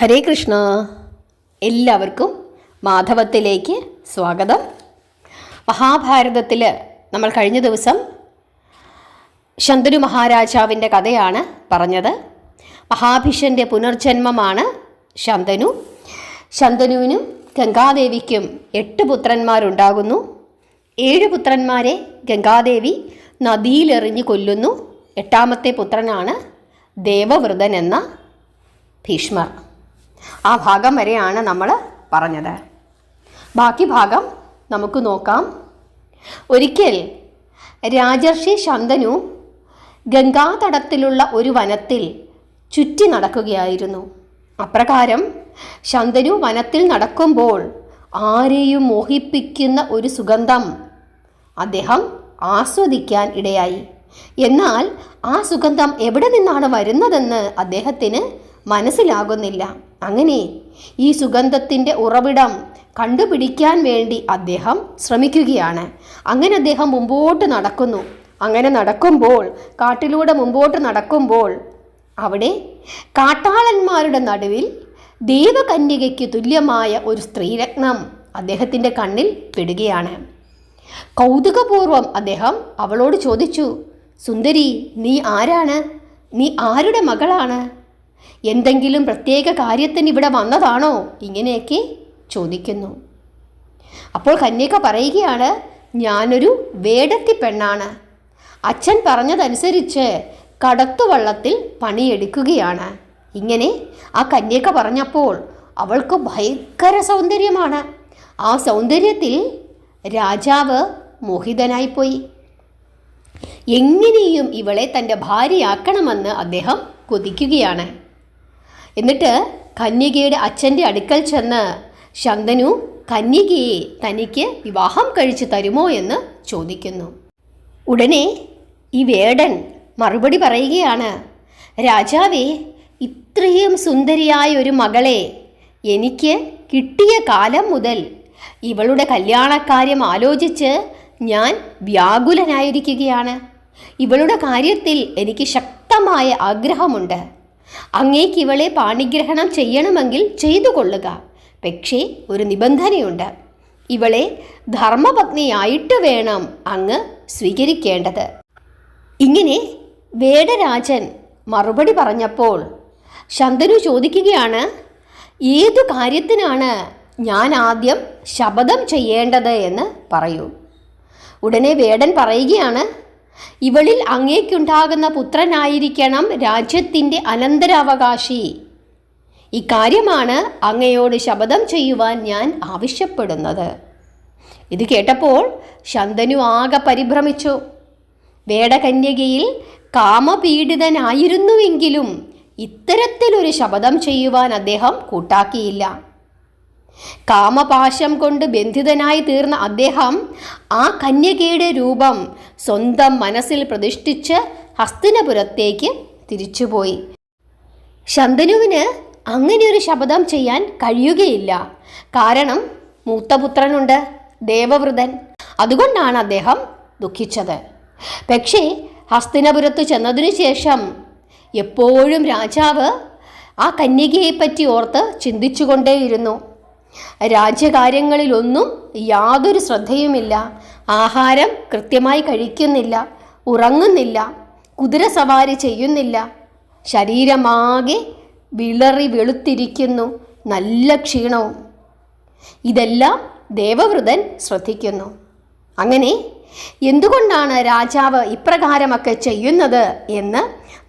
ഹരേ കൃഷ്ണ. എല്ലാവർക്കും മാധവത്തിലേക്ക് സ്വാഗതം. മഹാഭാരതത്തിൽ നമ്മൾ കഴിഞ്ഞ ദിവസം ശന്തനു മഹാരാജാവിന്റെ കഥയാണ് പറഞ്ഞത്. മഹാഭിഷന്റെ പുനർജന്മമാണ് ശന്തനു. ശന്തനുവിനും ഗംഗാദേവിക്കും എട്ട് പുത്രന്മാരുണ്ടാകുന്നു. ഏഴ് പുത്രന്മാരെ ഗംഗാദേവി നദിയിലെറിഞ്ഞ് കൊല്ലുന്നു. എട്ടാമത്തെ പുത്രനാണ് ദേവവ്രതൻ എന്ന ഭീഷ്മർ. ആ ഭാഗം വരെയാണ് നമ്മൾ പറഞ്ഞത്. ബാക്കി ഭാഗം നമുക്ക് നോക്കാം. ഒരിക്കൽ രാജർഷി ശന്തനു ഗംഗാതടത്തിലുള്ള ഒരു വനത്തിൽ ചുറ്റി നടക്കുകയായിരുന്നു. അപ്രകാരം ശന്തനു വനത്തിൽ നടക്കുമ്പോൾ ആരെയും മോഹിപ്പിക്കുന്ന ഒരു സുഗന്ധം അദ്ദേഹം ആസ്വദിക്കാൻ ഇടയായി. എന്നാൽ ആ സുഗന്ധം എവിടെ നിന്നാണ് വരുന്നതെന്ന് അദ്ദേഹത്തിന് മനസ്സിലാകുന്നില്ല. അങ്ങനെ ഈ സുഗന്ധത്തിന്റെ ഉറവിടം കണ്ടുപിടിക്കാൻ വേണ്ടി അദ്ദേഹം ശ്രമിക്കുകയാണ്. അങ്ങനെ അദ്ദേഹം മുമ്പോട്ട് നടക്കുന്നു. അങ്ങനെ നടക്കുമ്പോൾ കാട്ടിലൂടെ മുമ്പോട്ട് നടക്കുമ്പോൾ അവിടെ കാട്ടാളന്മാരുടെ നടുവിൽ ദേവകന്യകയ്ക്ക് തുല്യമായ ഒരു സ്ത്രീരത്നം അദ്ദേഹത്തിന്റെ കണ്ണിൽ പെടുകയാണ്. കൗതുകപൂർവം അദ്ദേഹം അവളോട് ചോദിച്ചു സുന്ദരി നീ ആരാണ്? നീ ആരുടെ മകളാണ്? എന്തെങ്കിലും പ്രത്യേക കാര്യത്തിന് ഇവിടെ വന്നതാണോ? ഇങ്ങനെയൊക്കെ ചോദിക്കുന്നു. അപ്പോൾ കന്യക പറയുകയാണ് ഞാനൊരു വേടത്തി പെണ്ണാണ്. അച്ഛൻ പറഞ്ഞതനുസരിച്ച് കടത്തുവള്ളത്തിൽ പണിയെടുക്കുകയാണ്. ഇങ്ങനെ ആ കന്യക പറഞ്ഞപ്പോൾ അവൾക്ക് ഭയങ്കര സൗന്ദര്യമാണ്. ആ സൗന്ദര്യത്തിൽ രാജാവ് മോഹിതനായിപ്പോയി. എങ്ങനെയും ഇവളെ തന്റെ ഭാര്യയാക്കണമെന്ന് അദ്ദേഹം കൊതിക്കുകയാണ്. എന്നിട്ട് കന്യകയുടെ അച്ഛന്റെ അടുക്കൽ ചെന്ന് ശന്തനു കന്യകയെ തനിക്ക് വിവാഹം കഴിച്ചു തരുമോ എന്ന് ചോദിക്കുന്നു. ഉടനെ ഈ വേടൻ മറുപടി പറയുകയാണ് രാജാവേ ഇത്രയും സുന്ദരിയായ ഒരു മകളെ എനിക്ക് കിട്ടിയ കാലം മുതൽ ഇവളുടെ കല്യാണക്കാര്യം ആലോചിച്ച് ഞാൻ വ്യാകുലനായിരിക്കുകയാണ്. ഇവളുടെ കാര്യത്തിൽ എനിക്ക് ശക്തമായ ആഗ്രഹമുണ്ട്. അങ്ങേക്ക് ഇവളെ പാണിഗ്രഹണം ചെയ്യണമെങ്കിൽ ചെയ്തു കൊള്ളുക. പക്ഷേ ഒരു നിബന്ധനയുണ്ട്. ഇവളെ ധർമ്മപത്നിയായിട്ട് വേണം അങ്ങ് സ്വീകരിക്കേണ്ടത്. ഇങ്ങനെ വേടരാജൻ മറുപടി പറഞ്ഞപ്പോൾ ശന്തനു ചോദിക്കുകയാണ് ഏതു കാര്യത്തിനാണ് ഞാൻ ആദ്യം ശപഥം ചെയ്യേണ്ടത്? എന്ന് പറയൂ. ഉടനെ വേടൻ പറയുകയാണ് ഇവളിൽ അങ്ങേക്കുണ്ടാകുന്ന പുത്രനായിരിക്കണം രാജ്യത്തിന്റെ അനന്തരാവകാശി. ഇക്കാര്യമാണ് അങ്ങയോട് ശപഥം ചെയ്യുവാൻ ഞാൻ ആവശ്യപ്പെടുന്നത്. ഇത് കേട്ടപ്പോൾ ശന്തനു ആകെ പരിഭ്രമിച്ചു. വേടകന്യകയിൽ കാമപീഡിതനായിരുന്നുവെങ്കിലും ഇത്തരത്തിലൊരു ശപഥം ചെയ്യുവാൻ അദ്ദേഹം കൂട്ടാക്കിയില്ല. കാമപാശം കൊണ്ട് ബന്ധിതനായി തീർന്ന അദ്ദേഹം ആ കന്യകയുടെ രൂപം സ്വന്തം മനസ്സിൽ പ്രതിഷ്ഠിച്ച് ഹസ്തിനപുരത്തേക്ക് തിരിച്ചുപോയി. ശന്തനുവിന് അങ്ങനെയൊരു ശപഥം ചെയ്യാൻ കഴിയുകയില്ല. കാരണം മൂത്തപുത്രനുണ്ട് ദേവവൃതൻ അതുകൊണ്ടാണ് അദ്ദേഹം ദുഃഖിച്ചത്. പക്ഷേ ഹസ്തിനപുരത്ത് ചെന്നതിനു ശേഷം എപ്പോഴും രാജാവ് ആ കന്യകയെപ്പറ്റി ഓർത്ത് ചിന്തിച്ചുകൊണ്ടേയിരുന്നു. രാജ്യകാര്യങ്ങളിലൊന്നും യാതൊരു ശ്രദ്ധയുമില്ല. ആഹാരം കൃത്യമായി കഴിക്കുന്നില്ല ഉറങ്ങുന്നില്ല കുതിര സവാരി ചെയ്യുന്നില്ല. ശരീരമാകെ വിളറി വെളുത്തിരിക്കുന്നു നല്ല ക്ഷീണവും. ഇതെല്ലാം ദേവവ്രതൻ ശ്രദ്ധിക്കുന്നു. അങ്ങനെ എന്തുകൊണ്ടാണ് രാജാവ് ഇപ്രകാരമൊക്കെ ചെയ്യുന്നത് എന്ന്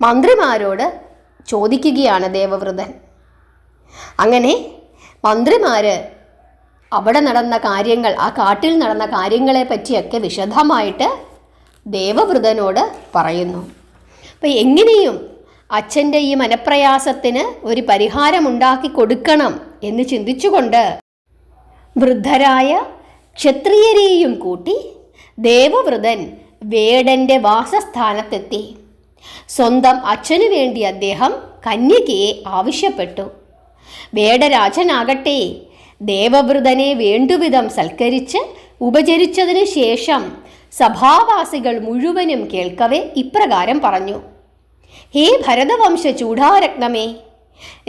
മന്ത്രിമാരോട് ചോദിക്കുകയാണ് ദേവവ്രതൻ. അങ്ങനെ മന്ത്രിമാർ അവിടെ നടന്ന കാര്യങ്ങൾ ആ കാട്ടിൽ നടന്ന കാര്യങ്ങളെ പറ്റിയൊക്കെ വിശദമായിട്ട് ദേവവൃതനോട് പറയുന്നു. അപ്പം എങ്ങനെയും അച്ഛന്റെ ഈ മനപ്രയാസത്തിന് ഒരു പരിഹാരമുണ്ടാക്കി കൊടുക്കണം എന്ന് ചിന്തിച്ചുകൊണ്ട് വൃദ്ധരായ ക്ഷത്രിയരെയും കൂട്ടി ദേവവ്രതൻ വേടന്റെ വാസസ്ഥാനത്തെത്തി. സ്വന്തം അച്ഛനു വേണ്ടി അദ്ദേഹം കന്യകയെ ആവശ്യപ്പെട്ടു. വേടരാജനാകട്ടെ ദേവവൃതനെ വേണ്ടുവിധം സൽക്കരിച്ച് ഉപചരിച്ചതിനു ശേഷം സഭാവാസികൾ മുഴുവനും കേൾക്കവേ ഇപ്രകാരം പറഞ്ഞു. ഹേ ഭരതവംശ ചൂടാരത്നമേ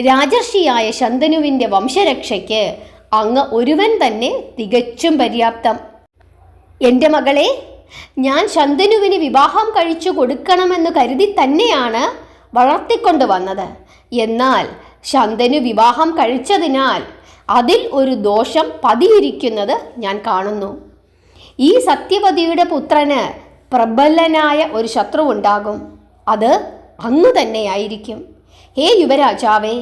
രാജർഷിയായ ശന്തനുവിന്റെ വംശരക്ഷയ്ക്ക് അങ്ങ് ഒരുവൻ തന്നെ തികച്ചും പര്യാപ്തം. എന്റെ മകളെ ഞാൻ ശന്തനുവിന് വിവാഹം കഴിച്ചു കൊടുക്കണമെന്ന് കരുതി തന്നെയാണ് വളർത്തിക്കൊണ്ടു വന്നത് എന്നാൽ ശന്തനു വിവാഹം കഴിച്ചതിനാൽ അതിൽ ഒരു ദോഷം പതിയിരിക്കുന്നത് ഞാൻ കാണുന്നു. ഈ സത്യവതിയുടെ പുത്രന് പ്രബലനായ ഒരു ശത്രു ഉണ്ടാകും. അത് അന്ന് തന്നെയായിരിക്കും. ഹേ യുവരാജാവേ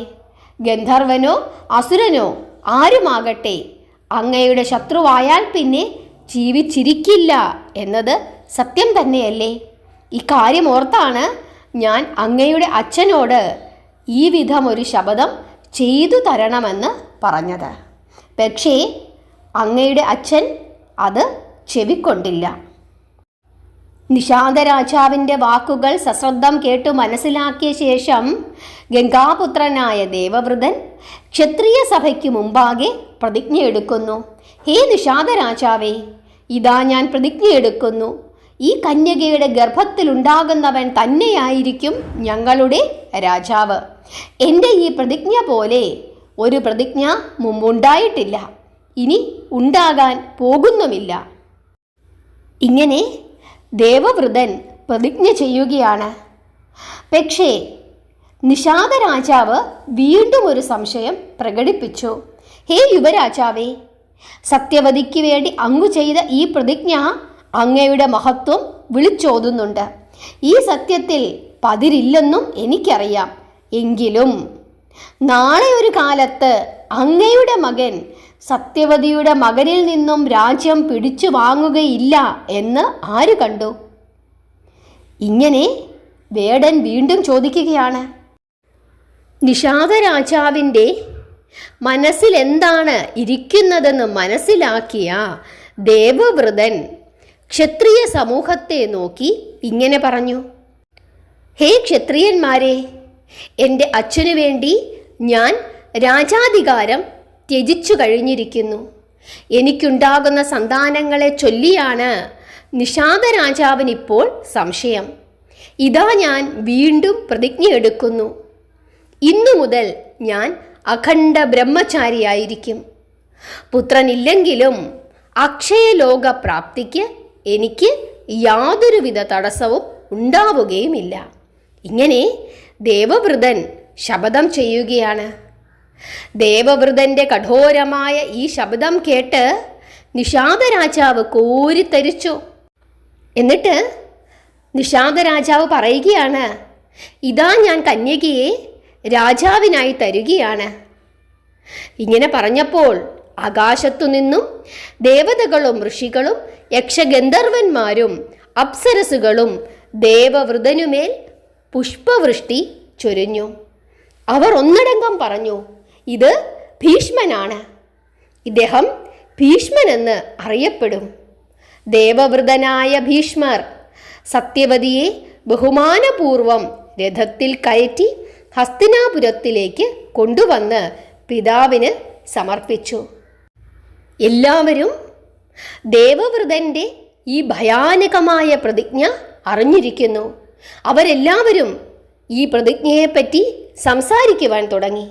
ഗന്ധർവനോ അസുരനോ ആരുമാകട്ടെ അങ്ങയുടെ ശത്രുവായാൽ പിന്നെ ജീവിച്ചിരിക്കില്ല എന്നത് സത്യം തന്നെയല്ലേ? ഇക്കാര്യം ഓർത്താണ് ഞാൻ അങ്ങയുടെ അച്ഛനോട് ഈ വിധം ഒരു ശപഥം ചെയ്തു തരണമെന്ന് പറഞ്ഞത്. പക്ഷേ അങ്ങയുടെ അച്ഛൻ അത് ചെവിക്കൊണ്ടില്ല. നിഷാദരാജാവിന്റെ വാക്കുകൾ സശ്രദ്ധം കേട്ടു മനസ്സിലാക്കിയ ശേഷം ഗംഗാപുത്രനായ ദേവവൃതൻ ക്ഷത്രിയ സഭയ്ക്ക് മുമ്പാകെ പ്രതിജ്ഞയെടുക്കുന്നു ഹേ നിഷാദരാജാവേ ഇതാ ഞാൻ പ്രതിജ്ഞയെടുക്കുന്നു ഈ കന്യകയുടെ ഗർഭത്തിലുണ്ടാകുന്നവൻ തന്നെയായിരിക്കും ഞങ്ങളുടെ രാജാവ്. എന്റെ ഈ പ്രതിജ്ഞ പോലെ ഒരു പ്രതിജ്ഞ മുമ്പുണ്ടായിട്ടില്ല. ഇനി ഉണ്ടാകാൻ പോകുന്നുമില്ല. ഇങ്ങനെ ദേവവ്രതൻ പ്രതിജ്ഞ ചെയ്യുകയാണ്. പക്ഷേ നിഷാദ രാജാവ് വീണ്ടും ഒരു സംശയം പ്രകടിപ്പിച്ചു. ഹേ യുവരാജാവേ സത്യവതിക്ക് വേണ്ടി അങ്ങു ചെയ്ത ഈ പ്രതിജ്ഞ അങ്ങയുടെ മഹത്വം വിളിച്ചോതുന്നുണ്ട്. ഈ സത്യത്തിൽ പതിരില്ലെന്നും എനിക്കറിയാം. എങ്കിലും നാളെ ഒരു കാലത്ത് അങ്ങയുടെ മകൻ സത്യവതിയുടെ മകനിൽ നിന്നും രാജ്യം പിടിച്ചു വാങ്ങുകയില്ല എന്ന് ആര് കണ്ടു? ഇങ്ങനെ വേടൻ വീണ്ടും ചോദിക്കുകയാണ്. നിഷാദ രാജാവിന്റെ മനസ്സിൽ എന്താണ് ഇരിക്കുന്നതെന്ന് മനസ്സിലാക്കിയ ദേവവ്രതൻ ക്ഷത്രിയ സമൂഹത്തെ നോക്കി ഇങ്ങനെ പറഞ്ഞു. ഹേ ക്ഷത്രിയന്മാരെ എന്റെ അച്ഛനു വേണ്ടി ഞാൻ രാജാധികാരം ത്യജിച്ചു കഴിഞ്ഞിരിക്കുന്നു. എനിക്കുണ്ടാകുന്ന സന്താനങ്ങളെ ചൊല്ലിയാണ് നിഷാദ രാജാവിനിപ്പോൾ സംശയം. ഇതാ ഞാൻ വീണ്ടും പ്രതിജ്ഞയെടുക്കുന്നു. ഇന്നു മുതൽ ഞാൻ അഖണ്ഡ ബ്രഹ്മചാരിയായിരിക്കും. പുത്രനില്ലെങ്കിലും അക്ഷയലോക പ്രാപ്തിക്ക് എനിക്ക് യാതൊരുവിധ തടസ്സവും ഉണ്ടാവുകയുമില്ല. ഇങ്ങനെ ദേവവൃതൻ ശപഥം ചെയ്യുകയാണ്. ദേവവൃതന്റെ കഠോരമായ ഈ ശബ്ദം കേട്ട് നിഷാദ രാജാവ് കോരിത്തരിച്ചു എന്നിട്ട് നിഷാദ രാജാവ് പറയുകയാണ് ഇതാ ഞാൻ കന്യകയെ രാജാവിനായി തരികയാണ്. ഇങ്ങനെ പറഞ്ഞപ്പോൾ ആകാശത്തു നിന്നും ദേവതകളും ഋഷികളും യക്ഷഗന്ധർവന്മാരും അപ്സരസുകളും ദേവവൃതനുമേൽ പുഷ്പവൃഷ്ടി ചൊരിഞ്ഞു. അവർ ഒന്നടങ്കം പറഞ്ഞു ഇത് ഭീഷ്മനാണ്. ഇദ്ദേഹം ഭീഷ്മനെന്ന് അറിയപ്പെടും. ദേവവൃതനായ ഭീഷ്മർ സത്യവതിയെ ബഹുമാനപൂർവം രഥത്തിൽ കയറ്റി ഹസ്തിനാപുരത്തിലേക്ക് കൊണ്ടുവന്ന് പിതാവിന് സമർപ്പിച്ചു. എല്ലാവരും ദേവവൃതന്റെ ഈ ഭയാനകമായ പ്രതിജ്ഞ അറിഞ്ഞിരിക്കുന്നു. അവരെല്ലാവരും ഈ പ്രതിജ്ഞയെപ്പറ്റി സംസാരിക്കുവാൻ തുടങ്ങി.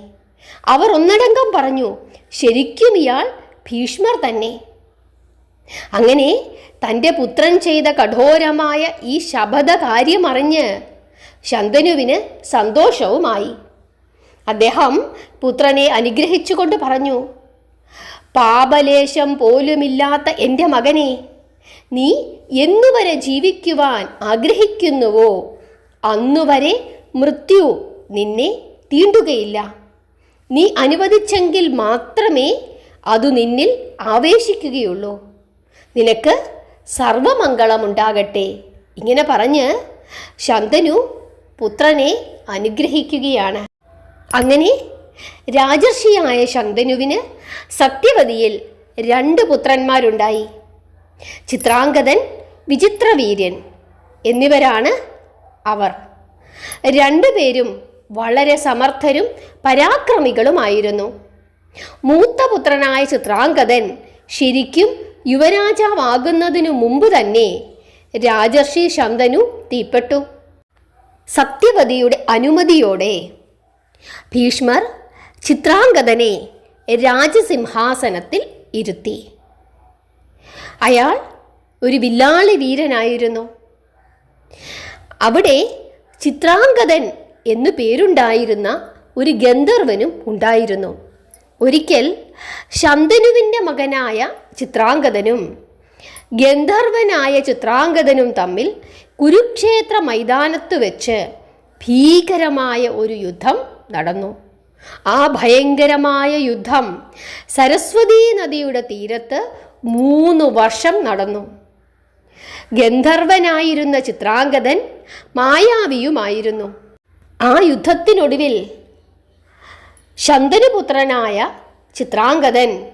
അവർ ഒന്നടങ്കം പറഞ്ഞു ശരിക്കും ഇയാൾ ഭീഷ്മർ തന്നെ. അങ്ങനെ തന്റെ പുത്രൻ ചെയ്ത കഠോരമായ ഈ ശബദ കാര്യമറിഞ്ഞ് ശന്തനുവിന് സന്തോഷവുമായി. അദ്ദേഹം പുത്രനെ അനുഗ്രഹിച്ചുകൊണ്ട് പറഞ്ഞു പാപലേശം പോലുമില്ലാത്ത എന്റെ മകനെ നീ എന്നുവരെ ജീവിക്കുവാൻ ആഗ്രഹിക്കുന്നുവോ? അന്നുവരെ മൃത്യു നിന്നെ തീണ്ടുകയില്ല. നീ അനുവദിച്ചെങ്കിൽ മാത്രമേ അതു നിന്നിൽ ആവേശിക്കുകയുള്ളൂ. നിനക്ക് സർവമംഗളമുണ്ടാകട്ടെ. ഇങ്ങനെ പറഞ്ഞ് ശന്തനു പുത്രനെ അനുഗ്രഹിക്കുകയാണ്. അങ്ങനെ രാജർഷിയായ ശന്തനുവിന് സത്യവതിയിൽ രണ്ട് പുത്രന്മാരുണ്ടായി. ചിത്രാംഗതൻ വിചിത്രവീര്യൻ എന്നിവരാണ് അവർ. രണ്ടുപേരും വളരെ സമർത്ഥരും പരാക്രമികളുമായിരുന്നു. മൂത്ത പുത്രനായ ചിത്രാംഗതൻ ശരിക്കും യുവരാജാവാകുന്നതിനു മുമ്പ് തന്നെ രാജർഷി ശന്തനു തീപ്പെട്ടു. സത്യവതിയുടെ അനുമതിയോടെ ഭീഷ്മർ ചിത്രാംഗതനെ രാജസിംഹാസനത്തിൽ ഇരുത്തി. അയാൾ ഒരു വില്ലാളി വീരനായിരുന്നു. അവിടെ ചിത്രാംഗതൻ എന്നു പേരുണ്ടായിരുന്ന ഒരു ഗന്ധർവനും ഉണ്ടായിരുന്നു. ഒരിക്കൽ ശന്തനുവിന്റെ മകനായ ചിത്രാംഗതനും ഗന്ധർവനായ ചിത്രാംഗതനും തമ്മിൽ കുരുക്ഷേത്ര മൈതാനത്ത് വെച്ച് ഭീകരമായ ഒരു യുദ്ധം നടന്നു. ആ ഭയങ്കരമായ യുദ്ധം സരസ്വതീ നദിയുടെ തീരത്ത് മൂന്ന് വർഷം നടന്നു. ഗന്ധർവനായിരുന്ന ചിത്രാംഗതൻ മായാവിയുമായിരുന്നു. ആ യുദ്ധത്തിനൊടുവിൽ ശന്തനുപുത്രനായ ചിത്രാംഗതൻ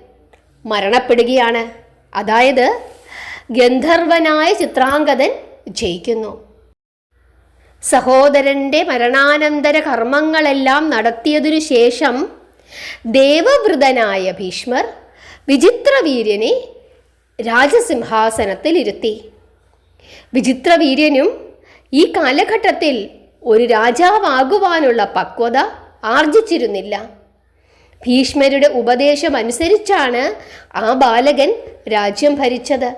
മരണപ്പെടുകയാണ്. അതായത് ഗന്ധർവനായ ചിത്രാംഗതൻ ജയിക്കുന്നു. സഹോദരന്റെ മരണാനന്തര കർമ്മങ്ങളെല്ലാം നടത്തിയതിനു ശേഷം ദേവവൃതനായ ഭീഷ്മർ വിചിത്രവീര്യനെ രാജസിംഹാസനത്തിൽ ഇരുത്തി വിചിത്രവീര്യനും ഈ കാലഘട്ടത്തിൽ ഒരു രാജാവാകുവാനുള്ള പക്വത ആർജിച്ചിരുന്നില്ല. ഭീഷ്മരുടെ ഉപദേശം അനുസരിച്ചാണ് ആ ബാലകൻ രാജ്യം ഭരിച്ചത്.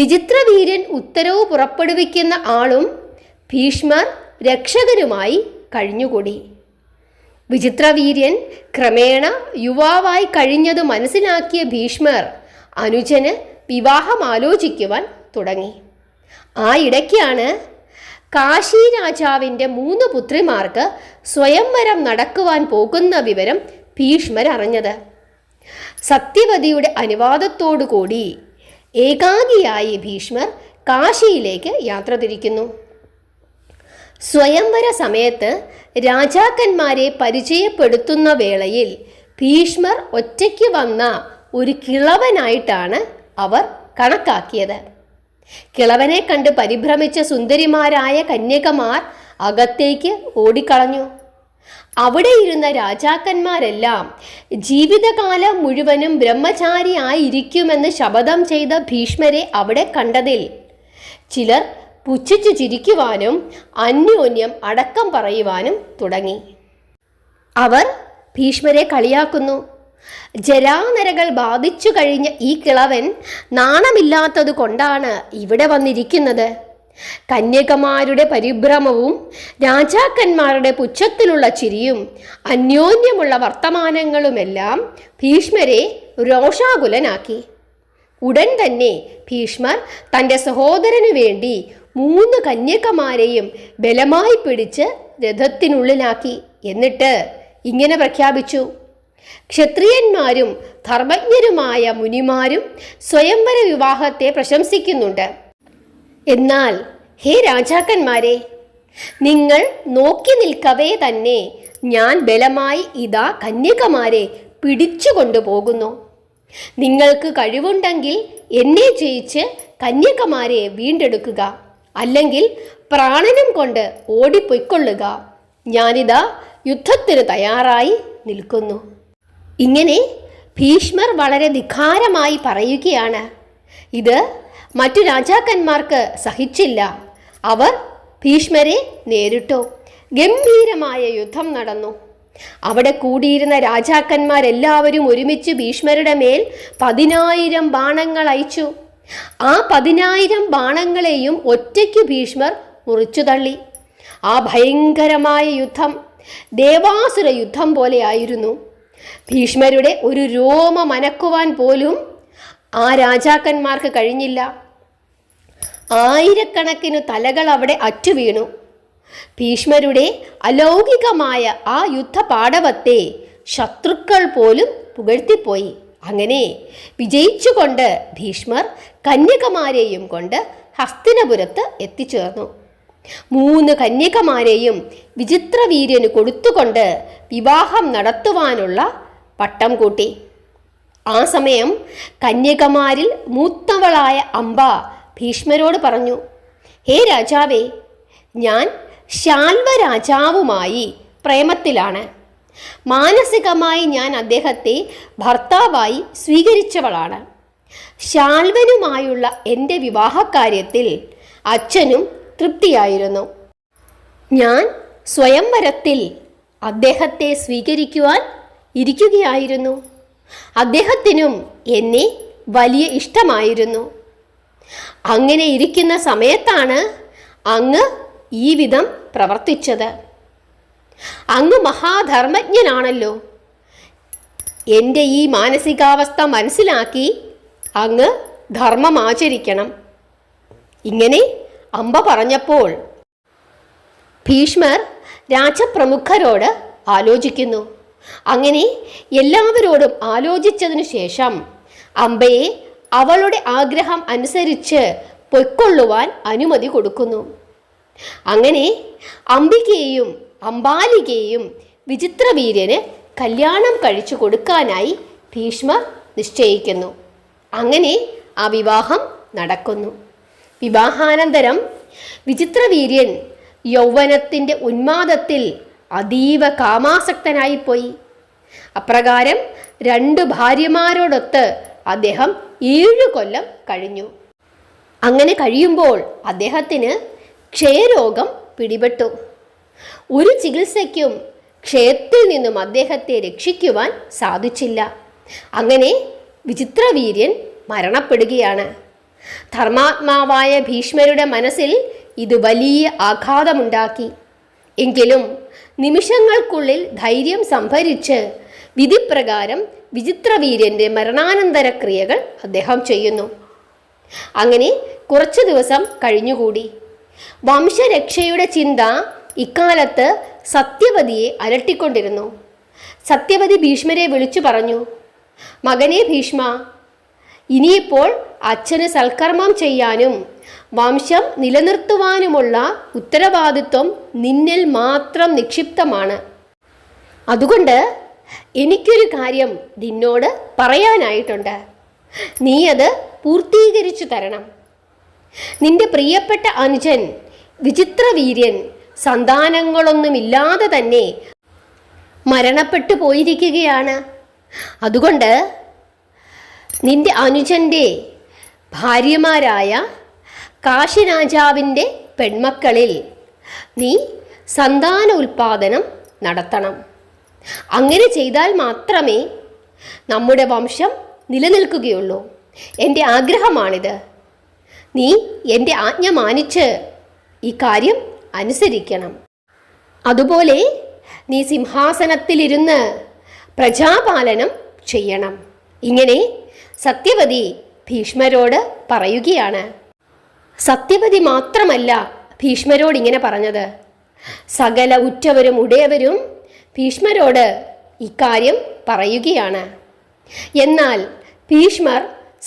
വിചിത്രവീര്യൻ ഉത്തരവ് പുറപ്പെടുവിക്കുന്ന ആളും ഭീഷ്മർ രക്ഷകരുമായി കഴിഞ്ഞുകൂടി. വിചിത്രവീര്യൻ ക്രമേണ യുവാവായി കഴിഞ്ഞത് മനസ്സിലാക്കിയ ഭീഷ്മർ അനുജന് വിവാഹം ആലോചിക്കുവാൻ തുടങ്ങി. ആ ഇടയ്ക്കാണ് കാശി രാജാവിന്റെ മൂന്ന് പുത്രിമാർക്ക് സ്വയംവരം നടക്കുവാൻ പോകുന്ന വിവരം ഭീഷ്മർ അറിഞ്ഞത്. സത്യവതിയുടെ അനുവാദത്തോടുകൂടി ഏകാഗിയായി ഭീഷ്മർ കാശിയിലേക്ക് യാത്ര തിരിക്കുന്നു. സ്വയംവര സമയത്ത് രാജാക്കന്മാരെ പരിചയപ്പെടുത്തുന്ന വേളയിൽ ഭീഷ്മർ ഒറ്റയ്ക്ക് വന്ന ഒരു കിളവനായിട്ടാണ് അവർ കണക്കാക്കിയത്. കിളവനെ കണ്ട് പരിഭ്രമിച്ച സുന്ദരിമാരായ കന്യകമാർ അകത്തേക്ക് ഓടിക്കളഞ്ഞു. അവിടെ ഇരുന്ന രാജാക്കന്മാരെല്ലാം ജീവിതകാലം മുഴുവനും ബ്രഹ്മചാരിയായിരിക്കുമെന്ന് ശപഥം ചെയ്ത ഭീഷ്മരെ അവിടെ കണ്ടതിൽ ചിലർ പുച്ഛിച്ചു ചിരിക്കുവാനും അന്യോന്യം അടക്കം പറയുവാനും തുടങ്ങി. അവർ ഭീഷ്മരെ കളിയാക്കുന്നു. ജരാനരകൾ ബാധിച്ചു കഴിഞ്ഞ ഈ കിളവൻ നാണമില്ലാത്തത് കൊണ്ടാണ് ഇവിടെ വന്നിരിക്കുന്നത്. കന്യകമാരുടെ പരിഭ്രമവും രാജാക്കന്മാരുടെ പുച്ഛത്തിലുള്ള ചിരിയും അന്യോന്യമുള്ള വർത്തമാനങ്ങളുമെല്ലാം ഭീഷ്മരെ രോഷാകുലനാക്കി. ഉടൻ തന്നെ ഭീഷ്മർ തന്റെ സഹോദരനു വേണ്ടി മൂന്ന് കന്യകമാരെയും ബലമായി പിടിച്ച് രഥത്തിനുള്ളിലാക്കി. എന്നിട്ട് ഇങ്ങനെ പ്രഖ്യാപിച്ചു. ക്ഷത്രിയന്മാരും ധർമ്മജ്ഞരുമായ മുനിമാരും സ്വയംവര വിവാഹത്തെ പ്രശംസിക്കുന്നുണ്ട്. എന്നാൽ ഹേ രാജാക്കന്മാരെ നിങ്ങൾ നോക്കി നിൽക്കവേ തന്നെ ഞാൻ ബലമായി ഇതാ കന്യകമാരെ പിടിച്ചു കൊണ്ടുപോകുന്നു. നിങ്ങൾക്ക് കഴിവുണ്ടെങ്കിൽ എന്നെ ജയിച്ച് കന്യകമാരെ വീണ്ടെടുക്കുക. അല്ലെങ്കിൽ പ്രാണനും കൊണ്ട് ഓടിപ്പൊയ്ക്കൊള്ളുക. ഞാനിതാ യുദ്ധത്തിന് തയ്യാറായി നിൽക്കുന്നു. ഇങ്ങനെ ഭീഷ്മർ വളരെ ധിഖാരമായി പറയുകയാണ്. ഇത് മറ്റു രാജാക്കന്മാർക്ക് സഹിച്ചില്ല. അവർ ഭീഷ്മരെ നേരിട്ടു. ഗംഭീരമായ യുദ്ധം നടന്നു. അവിടെ കൂടിയിരുന്ന രാജാക്കന്മാരെല്ലാവരും ഒരുമിച്ച് ഭീഷ്മരുടെ മേൽ പതിനായിരം ബാണങ്ങൾ അയച്ചു. ആ പതിനായിരം ബാണങ്ങളെയും ഒറ്റയ്ക്ക് ഭീഷ്മർ മുറിച്ചു തള്ളി. ആ ഭയങ്കരമായ യുദ്ധം ദേവാസുര യുദ്ധം പോലെയായിരുന്നു ഭീഷ്മരുടെ ഒരു രോമ മനക്കുവാൻ പോലും ആ രാജാക്കന്മാർക്ക് കഴിഞ്ഞില്ല. ആയിരക്കണക്കിന് തലകൾ അവിടെ അറ്റുവീണു. ഭീഷ്മരുടെ അലൗകികമായ ആ യുദ്ധപാടവത്തെ ശത്രുക്കൾ പോലും പുകഴ്ത്തിപ്പോയി. അങ്ങനെ വിജയിച്ചുകൊണ്ട് ഭീഷ്മർ കന്യകമാരെയും കൊണ്ട് ഹസ്തിനപുരത്ത് എത്തിച്ചേർന്നു. മൂന്ന് കന്യകമാരെയും വിചിത്രവീര്യന് കൊടുത്തുകൊണ്ട് വിവാഹം നടത്തുവാനുള്ള പട്ടം കൂട്ടി. ആ സമയം കന്യകമാരിൽ മൂത്തവളായ അംബ ഭീഷ്മരോട് പറഞ്ഞു ഹേ രാജാവേ ഞാൻ ശാൽവ രാജാവുമായി പ്രേമത്തിലാണ്. മാനസികമായി ഞാൻ അദ്ദേഹത്തെ ഭർത്താവായി സ്വീകരിച്ചവളാണ്. ശാൽവനുമായുള്ള എന്റെ വിവാഹകാര്യത്തിൽ അച്ഛനും തൃപ്തിയായിരുന്നു. ഞാൻ സ്വയംവരത്തിൽ അദ്ദേഹത്തെ സ്വീകരിക്കുവാൻ ഇരിക്കുകയായിരുന്നു. അദ്ദേഹത്തിനും എന്നെ വലിയ ഇഷ്ടമായിരുന്നു. അങ്ങനെ ഇരിക്കുന്ന സമയത്താണ് അങ്ങ് ഈ വിധം പ്രവർത്തിച്ചത്. അങ്ങ് മഹാധർമ്മജ്ഞനാണല്ലോ. എന്റെ ഈ മാനസികാവസ്ഥ മനസ്സിലാക്കി അങ്ങ് ധർമ്മം ആചരിക്കണം. ഇങ്ങനെ അമ്പ പറഞ്ഞപ്പോൾ ഭീഷ്മർ രാജപ്രമുഖരോട് ആലോചിക്കുന്നു. അങ്ങനെ എല്ലാവരോടും ആലോചിച്ചതിനു ശേഷം അമ്പയെ അവളുടെ ആഗ്രഹം അനുസരിച്ച് പൊയ്ക്കൊള്ളുവാൻ അനുമതി കൊടുക്കുന്നു. അങ്ങനെ അംബികയെയും അംബാലികയെയും വിചിത്രവീര്യന് കല്യാണം കഴിച്ചു കൊടുക്കാനായി ഭീഷ്മർ നിശ്ചയിക്കുന്നു. അങ്ങനെ ആ വിവാഹം നടക്കുന്നു. വിവാഹാനന്തരം വിചിത്രവീര്യൻ യൗവനത്തിന്റെ ഉന്മാദത്തിൽ അതീവ കാമാസക്തനായിപ്പോയി. അപ്രകാരം രണ്ട് ഭാര്യമാരോടൊത്ത് അദ്ദേഹം ഏഴ് കൊല്ലം കഴിഞ്ഞു. അങ്ങനെ കഴിയുമ്പോൾ അദ്ദേഹത്തിന് ക്ഷയരോഗം പിടിപെട്ടു. ഒരു ചികിത്സയ്ക്കും ക്ഷയത്തിൽ നിന്നും അദ്ദേഹത്തെ രക്ഷിക്കുവാൻ സാധിച്ചില്ല. അങ്ങനെ വിചിത്രവീര്യൻ മരണപ്പെടുകയാണ്. ധർമാത്മാവായ ഭീഷ്മരുടെ മനസ്സിൽ ഇത് വലിയ ആഘാതമുണ്ടാക്കി. എങ്കിലും നിമിഷങ്ങൾക്കുള്ളിൽ ധൈര്യം സംഭരിച്ച് വിധിപ്രകാരം വിചിത്രവീര്യന്റെ മരണാനന്തര ക്രിയകൾ അദ്ദേഹം ചെയ്യുന്നു. അങ്ങനെ കുറച്ചു ദിവസം കഴിഞ്ഞുകൂടി. വംശരക്ഷയുടെ ചിന്ത ഇക്കാലത്ത് സത്യവതിയെ അലട്ടിക്കൊണ്ടിരുന്നു. സത്യവതി ഭീഷ്മരെ വിളിച്ചു പറഞ്ഞു മകനെ ഭീഷ്മ ഇനിയിപ്പോൾ അച്ഛന് സൽക്കർമ്മം ചെയ്യാനും വംശം നിലനിർത്തുവാനുമുള്ള ഉത്തരവാദിത്വം നിന്നിൽ മാത്രം നിക്ഷിപ്തമാണ്. അതുകൊണ്ട് എനിക്കൊരു കാര്യം നിന്നോട് പറയാനായിട്ടുണ്ട്. നീ അത് പൂർത്തീകരിച്ചു തരണം. നിന്റെ പ്രിയപ്പെട്ട അനുജൻ വിചിത്രവീര്യൻ സന്താനങ്ങളൊന്നുമില്ലാതെ തന്നെ മരണപ്പെട്ടു പോയിരിക്കുകയാണ്. അതുകൊണ്ട് നിന്റെ അനുജന്റെ ഭാര്യമാരായ കാശിരാജാവിന്റെ പെൺമക്കളിൽ നീ സന്താന ഉൽപാദനം നടത്തണം. അങ്ങനെ ചെയ്താൽ മാത്രമേ നമ്മുടെ വംശം നിലനിൽക്കുകയുള്ളൂ. എന്റെ ആഗ്രഹമാണിത്. നീ എന്റെ ആജ്ഞ മാനിച്ച് ഈ കാര്യം അനുസരിക്കണം. അതുപോലെ നീ സിംഹാസനത്തിലിരുന്ന് പ്രജാപാലനം ചെയ്യണം. ഇങ്ങനെ സത്യവതി ഭീഷ്മരോട് പറയുകയാണ്. സത്യവതി മാത്രമല്ല ഭീഷ്മരോട് ഇങ്ങനെ പറഞ്ഞത്. സകല ഉറ്റവരും ഉടയവരും ഭീഷ്മരോട് ഇക്കാര്യം പറയുകയാണ്. എന്നാൽ ഭീഷ്മർ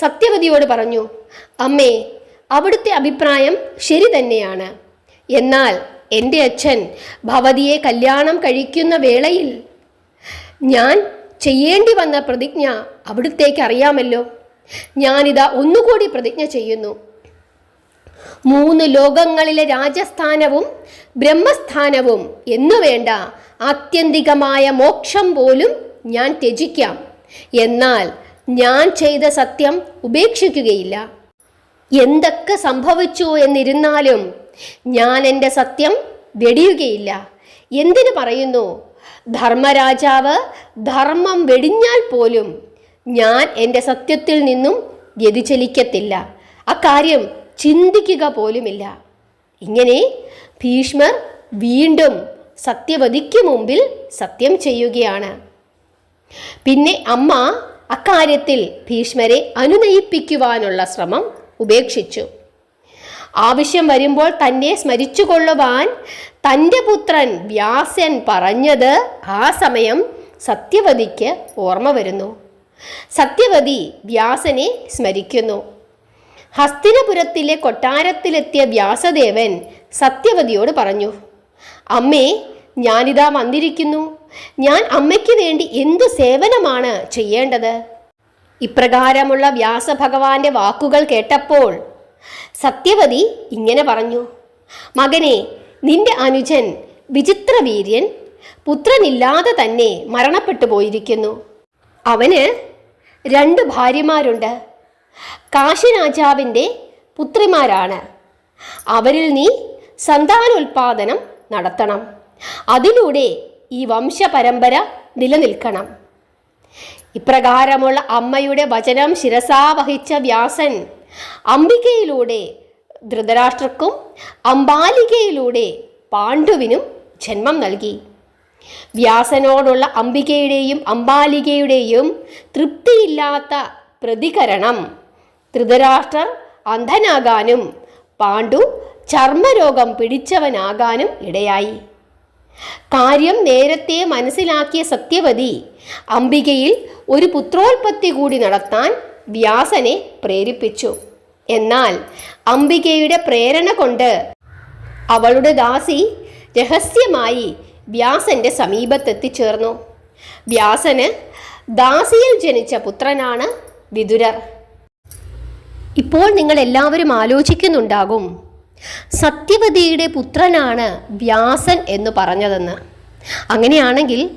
സത്യവതിയോട് പറഞ്ഞു അമ്മേ അവിടുത്തെ അഭിപ്രായം ശരി തന്നെയാണ്. എന്നാൽ എന്റെ അച്ഛൻ ഭവതിയെ കല്യാണം കഴിക്കുന്ന വേളയിൽ ഞാൻ ചെയ്യേണ്ടി വന്ന പ്രതിജ്ഞ അവിടുത്തേക്ക് അറിയാമല്ലോ. ഞാനിതാ ഒന്നുകൂടി പ്രതിജ്ഞ ചെയ്യുന്നു. മൂന്ന് ലോകങ്ങളിലെ രാജസ്ഥാനവും ബ്രഹ്മസ്ഥാനവും എന്നു വേണ്ട ആത്യന്തികമായ മോക്ഷം പോലും ഞാൻ ത്യജിക്കാം. എന്നാൽ ഞാൻ ചെയ്ത സത്യം ഉപേക്ഷിക്കുകയില്ല. എന്തൊക്കെ സംഭവിച്ചു എന്നിരുന്നാലും ഞാൻ എന്റെ സത്യം വെടിയുകയില്ല. എന്തിനു പറയുന്നു? ധർമ്മരാജാവ് ധർമ്മം വെടിഞ്ഞാൽ പോലും ഞാൻ എന്റെ സത്യത്തിൽ നിന്നും വ്യതിചലിക്കത്തില്ല. അക്കാര്യം ചിന്തിക്കുക പോലുമില്ല. ഇങ്ങനെ ഭീഷ്മർ വീണ്ടും സത്യവതിക്ക് മുമ്പിൽ സത്യം ചെയ്യുകയാണ്. പിന്നെ അമ്മ അക്കാര്യത്തിൽ ഭീഷ്മരെ അനുനയിപ്പിക്കുവാനുള്ള ശ്രമം ഉപേക്ഷിച്ചു. ആവശ്യം വരുമ്പോൾ തന്നെ സ്മരിച്ചുകൊള്ളുവാൻ തന്റെ പുത്രൻ വ്യാസൻ പറഞ്ഞത് ആ സമയം സത്യവതിക്ക് ഓർമ്മ വരുന്നു. സത്യവതി വ്യാസനെ സ്മരിക്കുന്നു. ഹസ്തിനപുരത്തിലെ കൊട്ടാരത്തിലെത്തിയ വ്യാസദേവൻ സത്യവതിയോട് പറഞ്ഞു അമ്മേ ഞാനിതാ വന്നിരിക്കുന്നു. ഞാൻ അമ്മയ്ക്ക് വേണ്ടി എന്തു സേവനമാണ് ചെയ്യേണ്ടത്? ഇപ്രകാരമുള്ള വ്യാസഭഗവാന്റെ വാക്കുകൾ കേട്ടപ്പോൾ സത്യവതി ഇങ്ങനെ പറഞ്ഞു മകനെ നിന്റെ അനുജൻ വിചിത്രവീര്യൻ പുത്രനില്ലാതെ തന്നെ മരണപ്പെട്ടു പോയിരിക്കുന്നു. അവന് രണ്ട് ഭാര്യമാരുണ്ട്. കാശിരാജാവിന്റെ പുത്രിമാരാണ്. അവരിൽ നീ സന്താനോൽപാദനം നടത്തണം. അതിലൂടെ ഈ വംശപരമ്പര നിലനിൽക്കണം. ഇപ്രകാരമുള്ള അമ്മയുടെ വചനം ശിരസാവഹിച്ച വ്യാസൻ അംബികയിലൂടെ ധൃതരാഷ്ട്രക്കും അംബാലികയിലൂടെ പാണ്ഡുവിനും ജന്മം നൽകി. വ്യാസനോടുള്ള അംബികയുടെയും അംബാലികയുടെയും തൃപ്തിയില്ലാത്ത പ്രതികരണം. ധൃതരാഷ്ട്രർ അന്ധനാകാനും പാണ്ഡു ചർമ്മരോഗം പിടിച്ചവനാകാനും ഇടയായി. കാര്യം നേരത്തെ മനസ്സിലാക്കിയ സത്യവതി അംബികയിൽ ഒരു പുത്രോൽപത്തി കൂടി നടത്താൻ വ്യാസനെ പ്രേരിപ്പിച്ചു. എന്നാൽ അംബികയുടെ പ്രേരണ കൊണ്ട് അവളുടെ ദാസി രഹസ്യമായി വ്യാസന്റെ സമീപത്തെത്തിച്ചേർന്നു. വ്യാസന് ദാസിയിൽ ജനിച്ച പുത്രനാണ് വിതുരർ. ഇപ്പോൾ നിങ്ങൾ എല്ലാവരും ആലോചിക്കുന്നുണ്ടാകും സത്യവതിയുടെ പുത്രനാണ് വ്യാസൻ എന്ന് പറഞ്ഞതെന്ന്. അങ്ങനെയാണെങ്കിൽ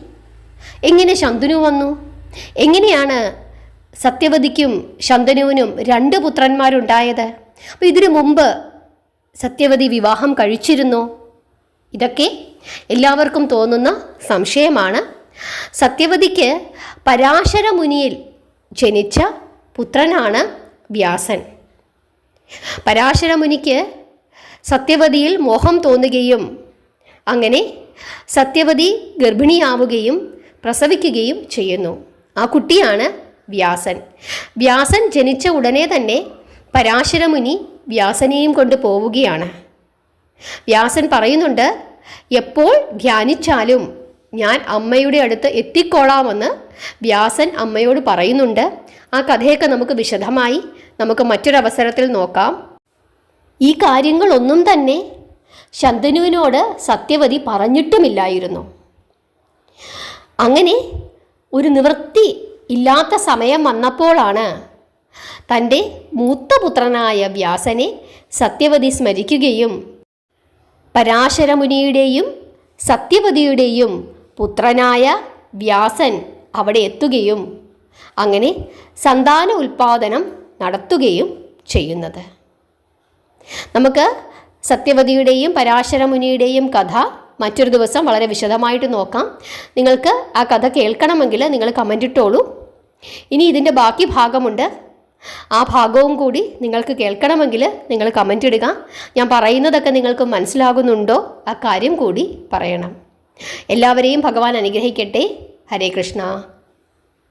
എങ്ങനെ ശന്തനു വന്നു? എങ്ങനെയാണ് സത്യവതിക്കും ശന്തനുവിനും രണ്ട് പുത്രന്മാരുണ്ടായത്. അപ്പോൾ ഇതിനു മുമ്പ് സത്യവതി വിവാഹം കഴിച്ചിരുന്നോ. ഇതൊക്കെ എല്ലാവർക്കും തോന്നുന്ന സംശയമാണ്. സത്യവതിക്ക് പരാശര മുനിയിൽ ജനിച്ച പുത്രനാണ് വ്യാസൻ. പരാശര മുനിക്ക് സത്യവതിയിൽ മോഹം തോന്നുകയും അങ്ങനെ സത്യവതി ഗർഭിണിയാവുകയും പ്രസവിക്കുകയും ചെയ്യുന്നു. ആ കുട്ടിയാണ് വ്യാസൻ. വ്യാസൻ ജനിച്ച ഉടനെ തന്നെ പരാശരമുനി വ്യാസനെയും കൊണ്ട് പോവുകയാണ്. വ്യാസൻ പറയുന്നുണ്ട് എപ്പോൾ ധ്യാനിച്ചാലും ഞാൻ അമ്മയുടെ അടുത്ത് എത്തിക്കോളാമെന്ന് വ്യാസൻ അമ്മയോട് പറയുന്നുണ്ട്. ആ കഥയൊക്കെ നമുക്ക് വിശദമായി നമുക്ക് മറ്റൊരവസരത്തിൽ നോക്കാം. ഈ കാര്യങ്ങളൊന്നും തന്നെ ശന്തനുവിനോട് സത്യവതി പറഞ്ഞിട്ടുമില്ലായിരുന്നു. അങ്ങനെ ഒരു നിവൃത്തി ഇല്ലാത്ത സമയം വന്നപ്പോഴാണ് തന്റെ മൂത്തപുത്രനായ വ്യാസനെ സത്യവതി സ്മരിക്കുകയും പരാശരമുനിയുടെയും സത്യവതിയുടെയും പുത്രനായ വ്യാസൻ അവിടെ എത്തുകയും അങ്ങനെ സന്താന ഉൽപാദനം നടത്തുകയും ചെയ്യുന്നത്. നമുക്ക് സത്യവതിയുടെയും പരാശരമുനിയുടെയും കഥ മറ്റൊരു ദിവസം വളരെ വിശദമായിട്ട് നോക്കാം. നിങ്ങൾക്ക് ആ കഥ കേൾക്കണമെങ്കിൽ നിങ്ങൾ കമന്റ് ഇട്ടോളൂ ഇനി ഇതിന്റെ ബാക്കി ഭാഗമുണ്ട്. ആ ഭാഗവും കൂടി നിങ്ങൾക്ക് കേൾക്കണമെങ്കിൽ നിങ്ങൾ കമന്റ് ഇടുക. ഞാൻ പറയുന്നതൊക്കെ നിങ്ങൾക്ക് മനസ്സിലാകുന്നുണ്ടോ? ആ കാര്യം കൂടി പറയണം. എല്ലാവരെയും ഭഗവാൻ അനുഗ്രഹിക്കട്ടെ. ഹരേ കൃഷ്ണ.